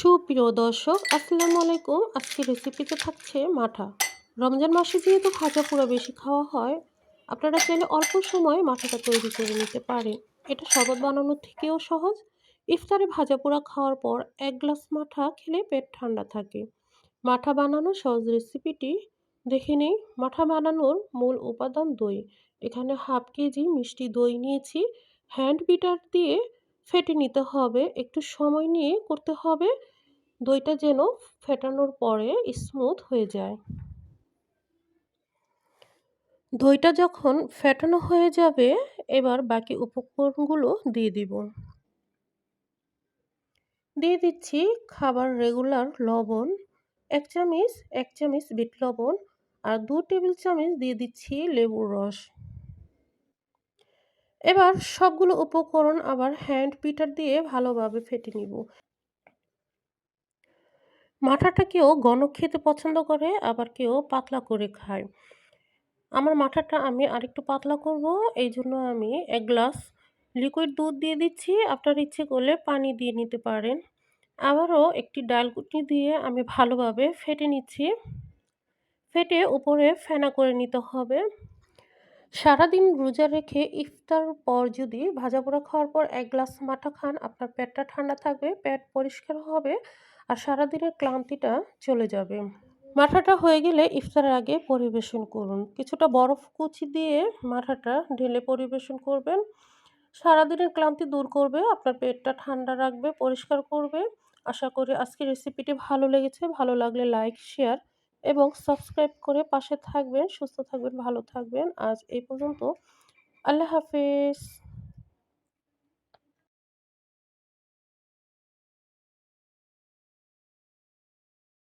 সুপ্রিয় দর্শক, আসসালামু আলাইকুম। আজকে রেসিপিতে থাকছে মাঠা। রমজান মাসে যেহেতু ভাজা পোড়া বেশি খাওয়া হয়, আপনারা চাইলে অল্প সময়ে মাঠাটা তৈরি করে নিতে পারেন। এটা শরবত বানানোর থেকেও সহজ। ইফতারে ভাজা পোড়া খাওয়ার পর এক গ্লাস মাঠা খেলে পেট ঠান্ডা থাকে। মাঠা বানানোর সহজ রেসিপিটি দেখে নেই। মাঠা বানানোর মূল উপাদান দই। এখানে হাফ কেজি মিষ্টি দই নিয়েছি। হ্যান্ড বিটার দিয়ে ফেটে নিতে হবে। একটু সময় নিয়ে করতে হবে। দইটা যেন ফেটানোর পরে স্মুথ হয়ে যায়। দইটা যখন ফেটানো হয়ে যাবে, এবার বাকি উপকরণগুলো দিয়ে দিব। দিয়ে দিচ্ছি খাবার রেগুলার লবণ, এক চামচ এক চামচ বিট লবণ আর দু টেবিল চামচ দিয়ে দিচ্ছি লেবুর রস। এবার সবগুলো উপকরণ আবার হ্যান্ড পিটার দিয়ে ভালোভাবে ফেটে নিব। মাঠাটা কেউ ঘন খেতে পছন্দ করে, আবার কেউ পাতলা করে খায়। আমার মাঠাটা আমি আরেকটু পাতলা করব এই জন্য আমি এক গ্লাস লিকুইড দুধ দিয়ে দিচ্ছি। আপনার ইচ্ছে করলে পানি দিয়ে নিতে পারেন। আবারও একটি ডালকুটি দিয়ে আমি ভালোভাবে ফেটে নিচ্ছি। ফেটে উপরে ফেনা করে নিতে হবে। সারাদিন রোজা রেখে ইফতার পর যদি ভাজা পোড়া খাওয়ার পর এক গ্লাস মাঠা খান, আপনার পেটটা ঠান্ডা থাকবে, পেট পরিষ্কার হবে আর সারাদিনের ক্লান্তিটা চলে যাবে। মাঠাটা হয়ে গেলে ইফতারের আগে পরিবেশন করুন। কিছুটা বরফ কুচি দিয়ে মাঠাটা ঢেলে পরিবেশন করবেন। সারাদিনের ক্লান্তি দূর করবে, আপনার পেটটা ঠান্ডা রাখবে, পরিষ্কার করবে। আশা করি আজকের রেসিপিটি ভালো লেগেছে। ভালো লাগলে লাইক শেয়ার এবং সাবস্ক্রাইব করে পাশে থাকবেন সুস্থ থাকবেন ভালো থাকবেন। আজ এই পর্যন্ত। আল্লাহ হাফেজ।